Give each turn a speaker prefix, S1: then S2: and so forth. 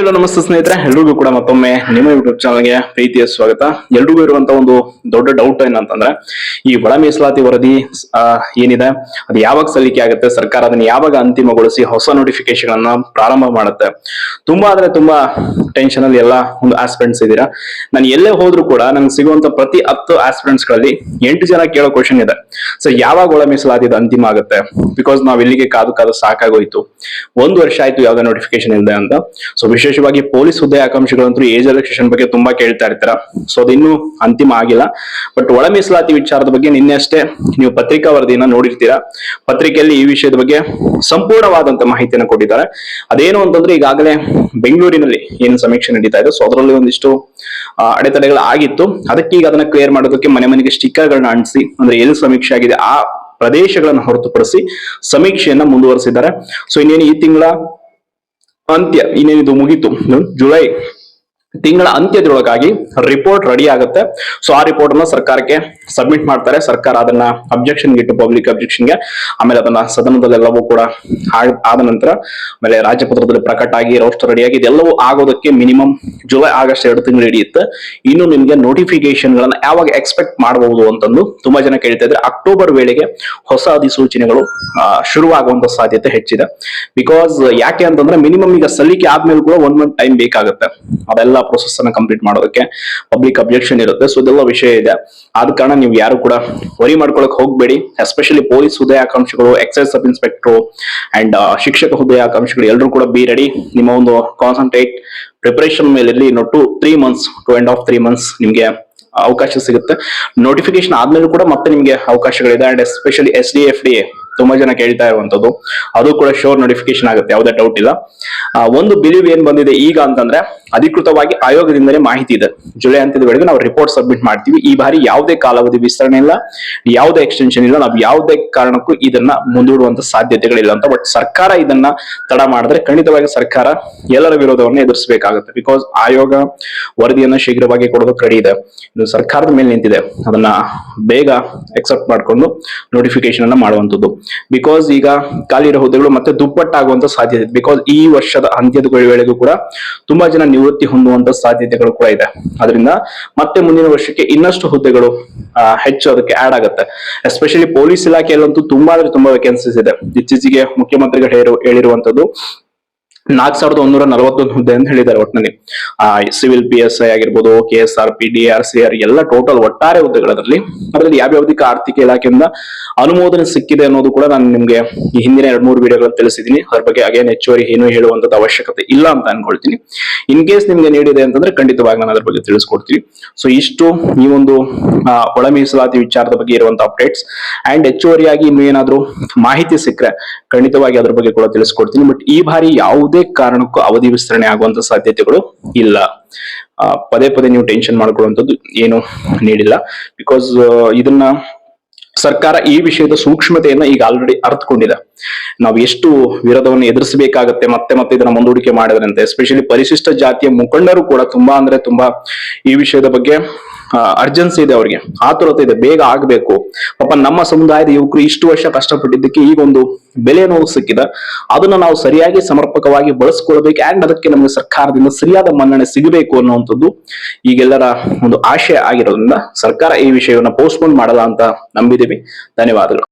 S1: ಎಲ್ಲ ನಮಸ್ತೆ ಸ್ನೇಹಿತರೆ. ಎಲ್ರಿಗೂ ಕೂಡ ಮತ್ತೊಮ್ಮೆ ನಿಮ್ಮ ಯೂಟ್ಯೂಬ್ ಚಾನಲ್ಗೆ ಪ್ರೀತಿಯ ಸ್ವಾಗತ. ಎಲ್ರಿಗೂ ಇರುವಂತ ಒಂದು ದೊಡ್ಡ ಡೌಟ್ ಏನಂತಂದ್ರೆ, ಈ ಒಳ ಮೀಸಲಾತಿ ವರದಿ ಏನಿದೆ? ಅದು ಯಾವಾಗ ಸಲ್ಲಿಕೆ ಆಗುತ್ತೆ? ಸರ್ಕಾರ ಅದನ್ನ ಯಾವಾಗ ಅಂತಿಮಗೊಳಿಸಿ ಹೊಸ ನೋಟಿಫಿಕೇಶನ್ ಅನ್ನ ಪ್ರಾರಂಭ ಮಾಡುತ್ತೆ? ತುಂಬಾ ಅಂದ್ರೆ ತುಂಬಾ ಟೆನ್ಷನ್ ಅಲ್ಲಿ ಎಲ್ಲ ಒಂದು ಆಸ್ಪಿರೆಂಟ್ಸ್ ಇದ್ದೀರಾ? ನಾನು ಎಲ್ಲೇ ಹೋದ್ರು ಕೂಡ ನಂಗೆ ಸಿಗುವಂತ ಪ್ರತಿ ಹತ್ತು ಆಸ್ಪಿರೆಂಟ್ಸ್ಗಳಲ್ಲಿ ಎಂಟು ಜನ ಕೇಳೋ ಕ್ವಶನ್ ಇದೆ. ಸೊ ಯಾವಾಗ ಒಳ ಮೀಸಲಾತಿ ಇದು ಅಂತಿಮ ಆಗುತ್ತೆ? ಬಿಕಾಸ್ ನಾವ್ ಇಲ್ಲಿಗೆ ಕಾದು ಕಾದು ಸಾಕಾಗೋಯ್ತು. ಒಂದು ವರ್ಷ ಆಯ್ತು ಯಾವ್ದೇ ನೋಟಿಫಿಕೇಶನ್ ಇಲ್ಲದೆ ಅಂತ. ಸೊ ವಿಶೇಷವಾಗಿ ಪೊಲೀಸ್ ಹುದ್ದೆ ಆಕಾಂಕ್ಷಿಗಳಂತೂ ಏಜ್ ರಿಲಾಕ್ಸೇಷನ್ ಬಗ್ಗೆ ತುಂಬಾ ಕೇಳ್ತಾ ಇರ್ತಾರ. ಸೊ ಅದು ಇನ್ನೂ ಅಂತಿಮ ಆಗಿಲ್ಲ. ಬಟ್ ಒಳ ಮೀಸಲಾತಿ ವಿಚಾರದ ಬಗ್ಗೆ ನಿನ್ನೆ ಅಷ್ಟೇ ನೀವು ಪತ್ರಿಕಾ ವರದಿಯನ್ನ ನೋಡಿರ್ತೀರಾ. ಪತ್ರಿಕೆಯಲ್ಲಿ ಈ ವಿಷಯದ ಬಗ್ಗೆ ಸಂಪೂರ್ಣವಾದಂತ ಮಾಹಿತಿಯನ್ನು ಕೊಟ್ಟಿದ್ದಾರೆ. ಅದೇನು ಅಂತಂದ್ರೆ ಈಗಾಗಲೇ ಬೆಂಗಳೂರಿನಲ್ಲಿ ಏನು ಸಮೀಕ್ಷೆ ನಡೀತಾ ಇದೆ. ಸೊ ಅದರಲ್ಲಿ ಒಂದಿಷ್ಟು ಅಡೆತಡೆಗಳು ಆಗಿತ್ತು. ಅದಕ್ಕೆ ಈಗ ಅದನ್ನ ಕ್ಲಿಯರ್ ಮಾಡೋದಕ್ಕೆ ಮನೆ ಮನೆಗೆ ಸ್ಟಿಕ್ಕರ್ಗಳನ್ನ ಅಂಟಿಸಿ, ಅಂದ್ರೆ ಏನು ಸಮೀಕ್ಷೆ ಆಗಿದೆ ಆ ಪ್ರದೇಶಗಳನ್ನು ಹೊರತುಪಡಿಸಿ ಸಮೀಕ್ಷೆಯನ್ನ ಮುಂದುವರಿಸಿದ್ದಾರೆ. ಸೊ ಇನ್ನೇನು ಈ ತಿಂಗಳ ಅಂತ್ಯ ಇನ್ನೇನಿದು ಮುಗೀತು ಇದು ಜುಲೈ ತಿಂಗಳ ಅಂತ್ಯದೊಳಗಾಗಿ ರಿಪೋರ್ಟ್ ರೆಡಿ ಆಗುತ್ತೆ. ಸೊ ಆ ರಿಪೋರ್ಟ್ ಅನ್ನ ಸರ್ಕಾರಕ್ಕೆ ಸಬ್ಮಿಟ್ ಮಾಡ್ತಾರೆ. ಸರ್ಕಾರ ಅದನ್ನ ಅಬ್ಜೆಕ್ಷನ್ ಇಟ್ಟು ಪಬ್ಲಿಕ್ ಅಬ್ಜೆಕ್ಷನ್ಗೆ ಆಮೇಲೆ ಅದನ್ನ ಸದನದಲ್ಲೆಲ್ಲವೂ ಕೂಡ ಆದ ನಂತರ ಆಮೇಲೆ ರಾಜ್ಯಪತ್ರದಲ್ಲಿ ಪ್ರಕಟ ಆಗಿ ರೋಸ್ಟರ್ ರೆಡಿ ಆಗಿ, ಇದೆಲ್ಲವೂ ಆಗೋದಕ್ಕೆ ಮಿನಿಮಮ್ ಜುಲೈ ಆಗಸ್ಟ್ ಎರಡು ತಿಂಗಳು ಹಿಡಿಯುತ್ತೆ. ಇನ್ನು ನಿಮ್ಗೆ ನೋಟಿಫಿಕೇಶನ್ ಗಳನ್ನ ಯಾವಾಗ ಎಕ್ಸ್ಪೆಕ್ಟ್ ಮಾಡಬಹುದು ಅಂತಂದು ತುಂಬಾ ಜನ ಕೇಳ್ತಾ ಇದ್ರೆ ಅಕ್ಟೋಬರ್ ವೇಳೆಗೆ ಹೊಸ ಅಧಿಸೂಚನೆಗಳು ಶುರುವಾಗುವಂತ ಸಾಧ್ಯತೆ ಹೆಚ್ಚಿದೆ. ಬಿಕಾಸ್ ಯಾಕೆ ಅಂತಂದ್ರೆ ಮಿನಿಮಮ್ ಈಗ ಸಲ್ಲಿಕೆ ಆದ್ಮೇಲೆ ಕೂಡ ಒನ್ ಮಂತ್ ಟೈಮ್ ಬೇಕಾಗುತ್ತೆ. ಅದೆಲ್ಲ ಪ್ರೊಸೆಸ್ ಅನ್ನ ಕಂಪ್ಲೀಟ್ ಮಾಡೋದಕ್ಕೆ ಪಬ್ಲಿಕ್ ಅಬ್ಜೆಕ್ಷನ್ ಇರುತ್ತೆ. ಸೊ ಇದೆಲ್ಲ ವಿಷಯ ಇದೆ. ಆದ ಕಾರಣ ನೀವು ಯಾರು ಕೂಡ ವರಿ ಮಾಡ್ಕೊಳಕ್ ಹೋಗ್ಬೇಡಿ. ಎಸ್ಪೆಷಲಿ ಪೊಲೀಸ್ ಹುದ್ದೆ ಆಕಾಂಕ್ಷಿಗಳು ಎಕ್ಸೈಸ್ ಸಬ್ ಇನ್ಸ್ಪೆಕ್ಟರ್ ಅಂಡ್ ಶಿಕ್ಷಕ ಹುದ್ದೆ ಆಕಾಂಕ್ಷಿಗಳು ಎಲ್ಲರೂ ಕೂಡ ಬಿ ರೆಡಿ ನಿಮ್ಮ ಒಂದು ಕಾನ್ಸಂಟ್ರೇಟ್ ಪ್ರಿಪರೇಷನ್ ಮೇಲೆ ಇಲ್ಲಿ two three months two and half three months ನಿಮ್ಗೆ ಅವಕಾಶ ಸಿಗುತ್ತೆ. ನೋಟಿಫಿಕೇಶನ್ ಆದ್ಮೇಲೆ ಕೂಡ ಮತ್ತೆ ನಿಮ್ಗೆ ಅವಕಾಶಗಳಿದೆ. And especially S D F D ತುಂಬಾ ಜನ ಕೇಳ್ತಾ ಇರುವಂತದ್ದು. ಅದು ಕೂಡ ಶೋರ್ ನೋಟಿಫಿಕೇಶನ್ ಆಗುತ್ತೆ. ಯಾವುದೇ ಡೌಟ್ ಇಲ್ಲ. ಆ, ಒಂದು ಬಿಲೀವ್ ಏನ್ ಬಂದಿದೆ ಈಗ ಅಂತಂದ್ರೆ ಅಧಿಕೃತವಾಗಿ ಆಯೋಗದಿಂದಲೇ ಮಾಹಿತಿ ಇದೆ. ಜುಲೈ ಅಂತ್ಯದ ವೇಳೆಗೆ ನಾವು ರಿಪೋರ್ಟ್ ಸಬ್ಮಿಟ್ ಮಾಡ್ತೀವಿ. ಈ ಬಾರಿ ಯಾವುದೇ ಕಾಲಾವಧಿ ವಿಸ್ತರಣೆ ಇಲ್ಲ. ಯಾವುದೇ ಎಕ್ಸ್ಟೆನ್ಷನ್ ಇಲ್ಲ. ನಾವು ಯಾವುದೇ ಕಾರಣಕ್ಕೂ ಇದನ್ನ ಮುಂದೂಡುವಂತ ಸಾಧ್ಯತೆಗಳಿಲ್ಲ ಅಂತ. ಬಟ್ ಸರ್ಕಾರ ಇದನ್ನ ತಡ ಮಾಡಿದ್ರೆ ಖಂಡಿತವಾಗಿ ಸರ್ಕಾರ ಎಲ್ಲರ ವಿರೋಧವನ್ನು ಎದುರಿಸಬೇಕಾಗುತ್ತೆ. ಬಿಕಾಸ್ ಆಯೋಗ ವರದಿಯನ್ನ ಶೀಘ್ರವಾಗಿ ಕೊಡೋದು ಕಡಿ ಇದೆ. ಇದು ಸರ್ಕಾರದ ಮೇಲೆ ನಿಂತಿದೆ. ಅದನ್ನ ಬೇಗ ಎಕ್ಸೆಪ್ಟ್ ಮಾಡ್ಕೊಂಡು ನೋಟಿಫಿಕೇಶನ್ ಅನ್ನ ಮಾಡುವಂತದ್ದು ಬಿಕಾಸ್ ಈಗ ಖಾಲಿ ಇರೋ ಹುದ್ದೆಗಳು ಮತ್ತೆ ದುಪ್ಪಟ್ಟಾಗುವಂತ ಸಾಧ್ಯತೆ ಬಿಕಾಸ್ ಈ ವರ್ಷದ ಅಂತ್ಯದ ವೇಳೆಗೂ ಕೂಡ ತುಂಬಾ ಜನ ನಿವೃತ್ತಿ ಹೊಂದುವಂತ ಸಾಧ್ಯತೆಗಳು ಕೂಡ ಇದೆ. ಅದರಿಂದ ಮತ್ತೆ ಮುಂದಿನ ವರ್ಷಕ್ಕೆ ಇನ್ನಷ್ಟು ಹುದ್ದೆಗಳು ಹೆಚ್ಚು ಅದಕ್ಕೆ ಆಡ್ ಆಗುತ್ತೆ. ಎಸ್ಪೆಷಲಿ ಪೊಲೀಸ್ ಇಲಾಖೆಯಲ್ಲಂತೂ ತುಂಬಾ ಅಂದ್ರೆ ತುಂಬಾ ವೇಕೆನ್ಸೀಸ್ ಇದೆ. ಇತ್ತೀಚೆಗೆ ಮುಖ್ಯಮಂತ್ರಿಗಳು ಹೇಳಿರು- ಹೇಳಿರುವಂತದ್ದು ನಾಲ್ಕು ಸಾವಿರದ ಒಂದೂರ ನಲವತ್ತೊಂದು ಹುದ್ದೆ ಅಂತ ಹೇಳಿದ್ದಾರೆ ಒಟ್ಟಿನಲ್ಲಿ ಆ, ಸಿವಿಲ್ ಪಿ ಎಸ್ ಐ ಆಗಿರ್ಬೋದು K S R P D R C R ಎಲ್ಲ ಟೋಟಲ್ ಒಟ್ಟಾರೆ ಹುದ್ದೆಗಳಲ್ಲಿ ಅದರಲ್ಲಿ ಯಾವ್ಯಾವ್ದಕ್ಕೆ ಆರ್ಥಿಕ ಇಲಾಖೆಯಿಂದ ಅನುಮೋದನೆ ಸಿಕ್ಕಿದೆ ಅನ್ನೋದು ಕೂಡ ನಾನು ನಿಮ್ಗೆ ಹಿಂದಿನ ಎರಡ್ ಮೂರು ವಿಡಿಯೋಗಳಲ್ಲಿ ತಿಳಿಸಿದ್ದೀನಿ. ಅದ್ರ ಬಗ್ಗೆ ಅಗೇನ್ ಹೆಚ್ಚುವರಿ ಏನು ಹೇಳುವಂತದ್ದು ಅವಶ್ಯಕತೆ ಇಲ್ಲ ಅಂತ ಅನ್ಕೊಳ್ತೀನಿ. ಇನ್ ಕೇಸ್ ನಿಮ್ಗೆ ನೀಡಿದೆ ಅಂತಂದ್ರೆ ಖಂಡಿತವಾಗಿ ನಾನು ಅದ್ರ ಬಗ್ಗೆ ತಿಳಿಸ್ಕೊಡ್ತೀನಿ. ಸೊ ಇಷ್ಟು ಈ ಒಂದು ಒಳ ಮೀಸಲಾತಿ ವಿಚಾರದ ಬಗ್ಗೆ ಇರುವಂತ ಅಪ್ಡೇಟ್ಸ್ ಅಂಡ್ ಹೆಚ್ಚುವರಿಯಾಗಿ ಇನ್ನು ಏನಾದ್ರೂ ಮಾಹಿತಿ ಸಿಕ್ಕರೆ ಖಂಡಿತವಾಗಿ ಅದ್ರ ಬಗ್ಗೆ ಕೂಡ ತಿಳಿಸ್ಕೊಡ್ತೀನಿ. ಬಟ್ ಈ ಬಾರಿ ಯಾವುದೇ ಕಾರಣಕ್ಕೂ ಅವಧಿ ವಿಸ್ತರಣೆ ಆಗುವಂತ ಸಾಧ್ಯತೆಗಳು ಇಲ್ಲ. ಪದೇ ಪದೇ ನೀವು ಟೆನ್ಷನ್ ಮಾಡ್ಕೊಳ್ಳುವಂಥದ್ದು ಏನು ನೀಡಿಲ್ಲ. ಬಿಕಾಸ್ ಇದನ್ನ ಸರ್ಕಾರ ಈ ವಿಷಯದ ಸೂಕ್ಷ್ಮತೆಯನ್ನ ಈಗ ಆಲ್ರೆಡಿ ಅರ್ಥಕೊಂಡಿದೆ ನಾವು ಎಷ್ಟು ವಿರೋಧವನ್ನು ಎದುರಿಸಬೇಕಾಗತ್ತೆ, ಮತ್ತೆ ಮತ್ತೆ ಇದನ್ನ ಮುಂದೂಡಿಕೆ ಮಾಡಿದ್ರಂತೆ ಎಸ್ಪೆಷಲಿ ಪರಿಶಿಷ್ಟ ಜಾತಿಯ ಮುಖಂಡರು ಕೂಡ ತುಂಬಾ ಅಂದ್ರೆ ತುಂಬಾ ಈ ವಿಷಯದ ಬಗ್ಗೆ ಅರ್ಜೆನ್ಸಿ ಇದೆ ಅವ್ರಿಗೆ. ಆತುರತೆ ಇದೆ, ಬೇಗ ಆಗ್ಬೇಕು. ಪಾಪ ನಮ್ಮ ಸಮುದಾಯದ ಯುವಕರು ಇಷ್ಟು ವರ್ಷ ಕಷ್ಟಪಟ್ಟಿದ್ದಕ್ಕೆ ಈಗ ಒಂದು ಬೆಲೆ ನೋವು ಸಿಕ್ಕಿದೆ. ಅದನ್ನ ನಾವು ಸರಿಯಾಗಿ ಸಮರ್ಪಕವಾಗಿ ಬಳಸ್ಕೊಳ್ಬೇಕು ಅಂಡ್ ಅದಕ್ಕೆ ನಮಗೆ ಸರ್ಕಾರದಿಂದ ಸರಿಯಾದ ಮನ್ನಣೆ ಸಿಗಬೇಕು ಅನ್ನುವಂಥದ್ದು ಈಗೆಲ್ಲರ ಒಂದು ಆಶಯ ಆಗಿರೋದ್ರಿಂದ ಸರ್ಕಾರ ಈ ವಿಷಯವನ್ನ ಪೋಸ್ಟ್ಪೋನ್ ಮಾಡಲ್ಲ ಅಂತ ನಂಬಿದ್ದೀವಿ. ಧನ್ಯವಾದಗಳು.